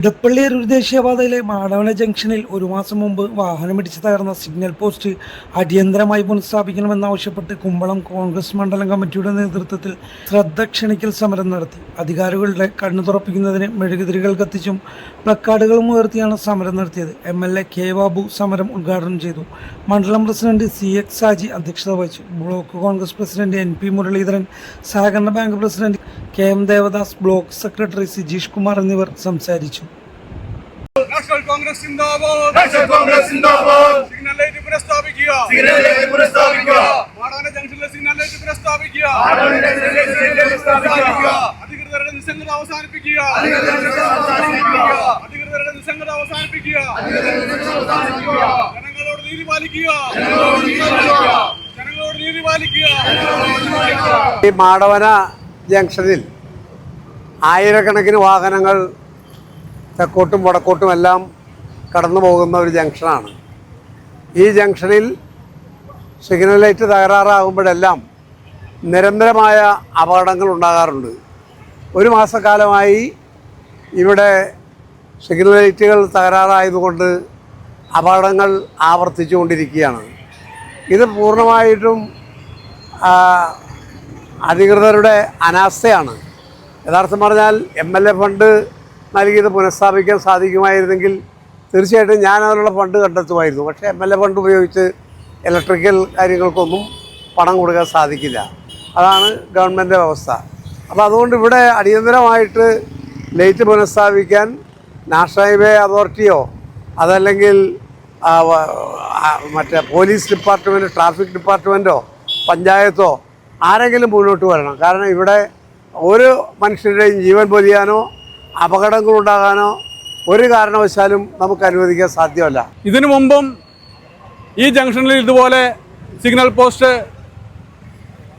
ഇടപ്പള്ളി അരൂർ ദേശീയപാതയിലെ മാടവന ജംഗ്ഷനിൽ ഒരു മാസം മുമ്പ് വാഹനമിടിച്ച് തകർന്ന സിഗ്നൽ പോസ്റ്റ് അടിയന്തരമായി പുനഃസ്ഥാപിക്കണമെന്നാവശ്യപ്പെട്ട് കുമ്പളം കോൺഗ്രസ് മണ്ഡലം കമ്മിറ്റിയുടെ നേതൃത്വത്തിൽ ശ്രദ്ധ ക്ഷണിക്കൽ സമരം നടത്തി. അധികാരികളുടെ കണ്ണു തുറപ്പിക്കുന്നതിന് മെഴുകുതിരികൾ കത്തിച്ചും പ്ലക്കാർഡുകളും ഉയർത്തിയാണ് സമരം നടത്തിയത്. M L A K Babu സമരം ഉദ്ഘാടനം ചെയ്തു. മണ്ഡലം പ്രസിഡന്റ് സി എക്സ് സാജി അധ്യക്ഷത വഹിച്ചു. Block Congress president N P Muraleedharan സഹകരണ bank president K M Devadas block secretary Sijeesh Kumar എന്നിവർ സംസാരിച്ചു. നാഷണൽ കോൺഗ്രസ് സിന്ദാബാദ് നാഷണൽ കോൺഗ്രസ് സിന്ദാബാദ് സിഗ്നൽ ലൈറ്റ് പുനഃസ്ഥാപിക്കുക. സിഗ്നൽ ലൈറ്റ് പുനഃസ്ഥാപിക്കുക. മാടാന ജംഗ്ഷനിലെ സിഗ്നൽ ലൈറ്റ് പുനഃസ്ഥാപിക്കുക. ആളുകളുടെ സിഗ്നൽ പുനഃസ്ഥാപിക്കുക. അധികൃതരുടെ നിസ്സംഗത അവസാനിപ്പിക്കുക. അവസാനിപ്പിക്കുക. അധികൃതരുടെ നിസ്സംഗത അവസാനിപ്പിക്കുക. അവസാനിപ്പിക്കുക. ജനങ്ങളോട് നീതി പാലിക്കുക. ജനങ്ങളോട് നീതി പാലിക്കുക. ജനങ്ങളോട് നീതി പാലിക്കുക. ഈ മാടവന ജംഗ്ഷനിൽ ആയിരക്കണക്കിന് വാഹനങ്ങൾ തെക്കോട്ടും വടക്കോട്ടും എല്ലാം കടന്നു പോകുന്ന ഒരു ജംഗ്ഷനാണ്. ഈ ജംഗ്ഷനിൽ സിഗ്നൽ ലൈറ്റ് തകരാറാകുമ്പോഴെല്ലാം നിരന്തരമായ അപകടങ്ങൾ ഉണ്ടാകാറുണ്ട്. ഒരു മാസക്കാലമായി ഇവിടെ സിഗ്നൽ ലൈറ്റുകൾ തകരാറായതുകൊണ്ട് അപകടങ്ങൾ ആവർത്തിച്ചു കൊണ്ടിരിക്കുകയാണ് ഇത് പൂർണമായിട്ടും അധികൃതരുടെ അനാസ്ഥയാണ്. യഥാർത്ഥം പറഞ്ഞാൽ എം എൽ എ ഫണ്ട് നൽകിയത് പുനഃസ്ഥാപിക്കാൻ സാധിക്കുമായിരുന്നെങ്കിൽ തീർച്ചയായിട്ടും ഞാൻ അതിനുള്ള ഫണ്ട് കണ്ടെത്തുമായിരുന്നു. പക്ഷേ എം എൽ എ ഫണ്ട് ഉപയോഗിച്ച് ഇലക്ട്രിക്കൽ കാര്യങ്ങൾക്കൊന്നും പണം കൊടുക്കാൻ സാധിക്കില്ല. അതാണ് ഗവൺമെന്റ് വ്യവസ്ഥ അപ്പോൾ അതുകൊണ്ട് ഇവിടെ അടിയന്തരമായിട്ട് ലൈറ്റ് പുനഃസ്ഥാപിക്കാൻ നാഷണൽ ഹൈവേ അതോറിറ്റിയോ അതല്ലെങ്കിൽ മറ്റേ പോലീസ് ഡിപ്പാർട്ട്മെന്റ് ട്രാഫിക് ഡിപ്പാർട്ട്മെന്റോ പഞ്ചായത്തോ ആരെങ്കിലും മുന്നോട്ട് വരണം. കാരണം ഇവിടെ ഒരു മനുഷ്യരുടെയും ജീവൻ പൊലിയാനോ അപകടങ്ങളുണ്ടാകാനോ ഒരു കാരണവശാലും നമുക്ക് അനുവദിക്കാൻ സാധ്യമല്ല. ഇതിനു മുമ്പും ഈ ജംഗ്ഷനിൽ ഇതുപോലെ സിഗ്നൽ പോസ്റ്റ്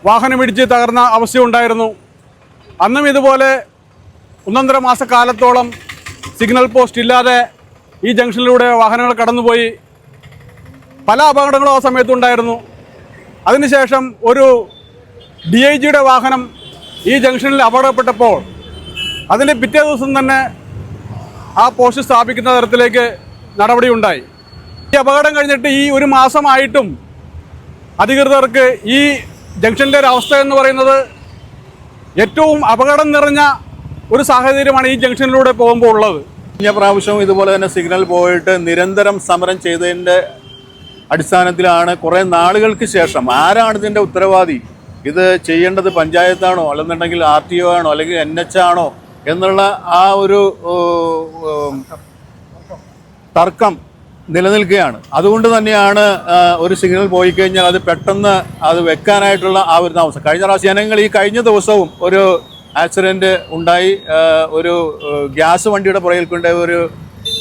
വാഹനമിടിച്ച് തകർന്ന അവസ്ഥയുണ്ടായിരുന്നു. അന്നും ഇതുപോലെ ഒന്നൊന്നര മാസക്കാലത്തോളം സിഗ്നൽ പോസ്റ്റ് ഇല്ലാതെ ഈ ജംഗ്ഷനിലൂടെ വാഹനങ്ങൾ കടന്നുപോയി. പല അപകടങ്ങളും ആ സമയത്തുണ്ടായിരുന്നു അതിനുശേഷം ഒരു ഡി ഐ ജിയുടെ വാഹനം ഈ ജംഗ്ഷനിൽ അപകടപ്പെട്ടപ്പോൾ അതിന്റെ പിറ്റേ ദിവസം തന്നെ ആ പോസ്റ്റ് സ്ഥാപിക്കുന്ന തരത്തിലേക്ക് നടപടിയുണ്ടായി ഈ അപകടം കഴിഞ്ഞിട്ട് ഈ ഒരു മാസമായിട്ടും അധികൃതർക്ക് ഈ ജംഗ്ഷനിലെ ഒരു അവസ്ഥ എന്ന് പറയുന്നത് ഏറ്റവും അപകടം നിറഞ്ഞ ഒരു സാഹചര്യമാണ് ഈ ജംഗ്ഷനിലൂടെ പോകുമ്പോൾ ഉള്ളത്. കഴിഞ്ഞ പ്രാവശ്യവും ഇതുപോലെ തന്നെ സിഗ്നൽ പോയിട്ട് നിരന്തരം സമരം ചെയ്തതിന്റെ അടിസ്ഥാനത്തിലാണ് കുറേ നാളുകൾക്ക് ശേഷം ആരാണ് ഇതിന്റെ ഉത്തരവാദി? ഇത് ചെയ്യേണ്ടത് പഞ്ചായത്താണോ? അല്ലെന്നുണ്ടെങ്കിൽ ആർ ടി ഒ ആണോ? അല്ലെങ്കിൽ എൻ എച്ച് ആണോ? എന്നുള്ള ആ ഒരു തർക്കം നിലനിൽക്കുകയാണ്. അതുകൊണ്ട് തന്നെയാണ് ഒരു സിഗ്നൽ പോയി കഴിഞ്ഞാൽ അത് പെട്ടെന്ന് അത് വെക്കാനായിട്ടുള്ള ആ ഒരു താമസം. കഴിഞ്ഞ പ്രാവശ്യം ജനങ്ങൾ ഈ കഴിഞ്ഞ ദിവസവും ഒരു ആക്സിഡന്റ് ഉണ്ടായി. ഒരു ഗ്യാസ് വണ്ടിയുടെ പുറകിൽ കൊണ്ട് ഒരു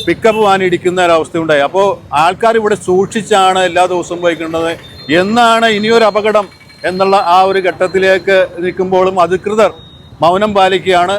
പിക്കപ്പ് വാൻ ഇടിക്കുന്ന ഒരവസ്ഥ ഉണ്ടായി അപ്പോൾ ആൾക്കാർ ഇവിടെ സൂക്ഷിച്ചാണ് എല്ലാ ദിവസവും പോയിക്കേണ്ടത് എന്നാണ് ഇനിയൊരു അപകടം എന്നുള്ള ആ ഒരു ഘട്ടത്തിലേക്ക് നിൽക്കുമ്പോഴും അധികൃതർ മൗനം പാലിക്കുകയാണ്.